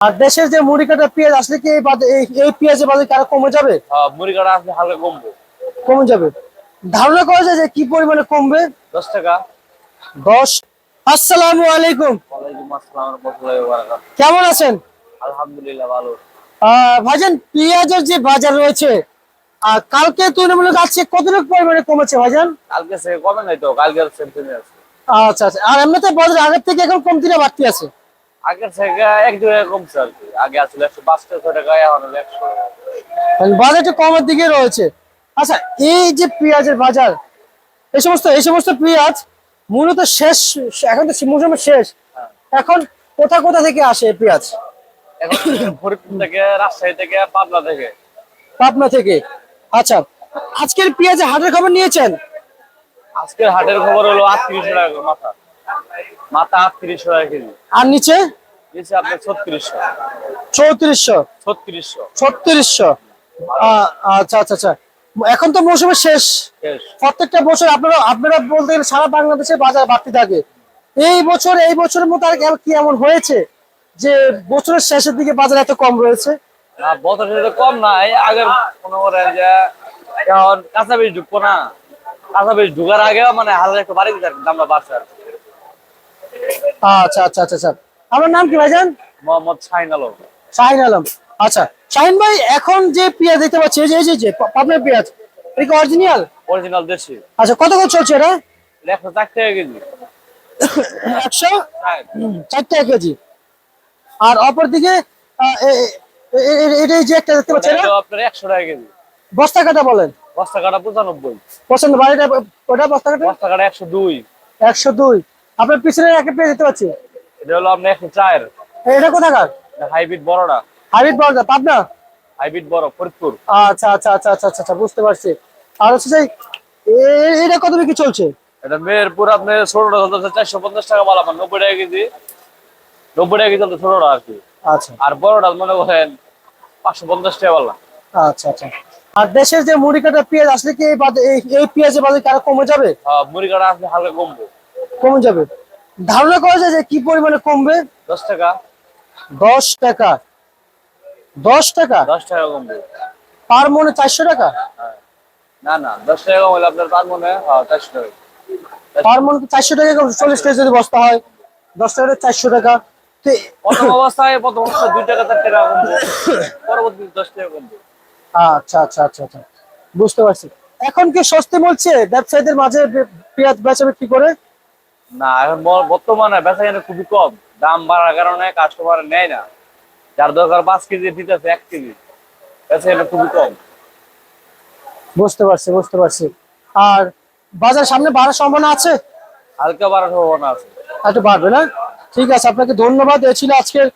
আর দেশের যে মুড়ি কাটা পেঁয়াজ আসলে কি এই পেঁয়াজের বাজার কি আরও কমে যাবে? হ্যাঁ মুড়ি কাটা আসলে হালকা কমবো। কমে যাবে। ধারণা করা যায় যে কি পরিমাণে কমবে? দশ টাকা। দশ। আসসালামু আলাইকুম। কেমন আছেন? আলহামদুলিল্লাহ ভালো। ভাইজান পেঁয়াজের যে বাজার রয়েছে আর কালকে তুলনামূলক আজকে কতটুকু পরিমাণে কমেছে ভাইজান? কালকে সে কমে নাই তো কালকে আচ্ছা আচ্ছা। আর এমনিতে বাজার আগের থেকে এখন কমতি না বাড়তি আছে? আগের থেকে এক দু টাকা কমছে আর কি। আগে আসলে একশো পাঁচ টাকা এখন হলো একশো। টাকা মানে বাজারটা কমের দিকে রয়েছে। আচ্ছা এই যে পেঁয়াজের বাজার এই সমস্ত এই সমস্ত পেঁয়াজ মূলত শেষ এখন তো মৌসুম শেষ। এখন কোথা কোথা থেকে আসে পেঁয়াজ? এখন ফরিদপুর থেকে রাজশাহী থেকে পাবনা থেকে। পাবনা থেকে। আচ্ছা আজকের পেঁয়াজের হাটের খবর নিয়েছেন? আজকের হাটের খবর হলো আটত্রিশশো টাকা মাথা। মাথা আটত্রিশশো টাকা কেজি আর নিচে? নিচে আপনার ছত্রিশশো। চৌত্রিশশো। ছত্রিশশো। ছত্রিশশো। আচ্ছা আচ্ছা আচ্ছা। এখন তো মৌসুমের শেষ। প্রত্যেকটা বছর আপনারা আপনারা বলতে গেলে সারা বাংলাদেশে বাজার বাড়তে থাকে। এই বছর এই বছরের মতো আর কি- এমন হয়েছে যে বছরের শেষের দিকে বাজার এত কম রয়েছে? না বছর কম না। এই আগের মনে করেন যে এখন কাঁচা বীজ ঢুকবো না। কাঁচা বীজ ঢুকার আগেও মানে হালকা একটু বাড়ি দিতে দামটা বাড়ছে আর কি। আচ্ছা আচ্ছা আচ্ছা আচ্ছা। আমার নাম কি ভাইজান? মোহাম্মদ শাহিন আলম। শাহিন আলম। আচ্ছা শাহিন ভাই এখন যে পেঁয়াজ দেখতে পাচ্ছি এই যে এই যে- যে পাবনার পেঁয়াজ এটা কি অরিজিনাল? অরিজিনাল দেশি। আচ্ছা কত করে চলছে এটা? একশো চার টাকা কেজি। একশো? হ্যাঁ। চার টাকা কেজি। আর অপর দিকে আহ, এ- এ- এ- এ- এটা এই যে একটা দেখতে পাচ্ছি এটা আপনার একশো টাকা কেজি। বস্তা কাটা বলেন। বস্তা কাটা পঁচানব্বই। পছন্দ বাড়িটা ওটা বস্তা কাটা? বস্তা কাটা একশো দুই। একশো দুই। আপনার পিছনে একটা পেয়ে দেখতে পাচ্ছি। এটা হলো আপনার একশো চার এটা কোথাকার? হাইব্রিড বড়টা। হাইব্রিড যায় পাবনা? হাইব্রিড বড় ফরিদপুর। আচ্ছা আচ্ছা আচ্ছা আচ্ছা আচ্ছা আচ্ছা, বুঝতে পারছি। আর হচ্ছে যে এটা কত বিক্রি চলছে? এটা মেহেরপুর আপনার ষোলোটা চলতেছে চারশো পঞ্চাশ টাকা বলা আমার নব্বই টাকা কেজি। নব্বই টাকা কেজি চলতে ষোলোটা আর কি। আচ্ছা। আর বড়টা মনে করেন পাঁচশো পঞ্চাশ টাকা বললাম। আচ্ছা আচ্ছা। আর দেশের যে মুড়ি কাটা পেঁয়াজ আসলে কি এই পেঁয়াজের বাজার আরও কমে যাবে? আহ, মুড়ি কাটা আসলে হালকা কমবো। কমে যাবে। ধারণা করা যায় যে কি পরিমাণে কমবে? দশ টাকা। দশ টাকা। দশ টাকা? দশ টাকা কমবে। পার মনে চারশো টাকা? হ্যাঁ। না না দশ টাকা কমলে আপনার তার মনে চারশো টাকা। পার মনে চারশো টাকা চল্লিশ টাকা যদি বস্তা হয় দশ টাকা চারশো টাকা। প্রথম অবস্থায় প্রথম অবস্থায় দুই টাকা চার টাকা কমবে। পরবর্তী দশ টাকা কমবে। আচ্ছা আচ্ছা আচ্ছা আচ্ছা। বুঝতে পারছি। এখন কি সস্তে বলছে? ব্যবসায়ীদের মাঝে পেঁয়াজ বেচা বিক্রি করে? না এখন বর্তমানে বেচা কেনা খুবই কম। দাম বাড়ার কারণে কাস্টমার নেয় না। যার দরকার পাঁচ কেজি দিতেছে এক কেজি। বেচা কেনা খুবই কম। বুঝতে পারছি বুঝতে পারছি। আর বাজার সামনে বাড়ার সম্ভাবনা আছে? হালকা বাড়ার সম্ভাবনা আছে। একটু বাড়বে না? ঠিক আছে আপনাকে ধন্যবাদ। এ ছিল আজকের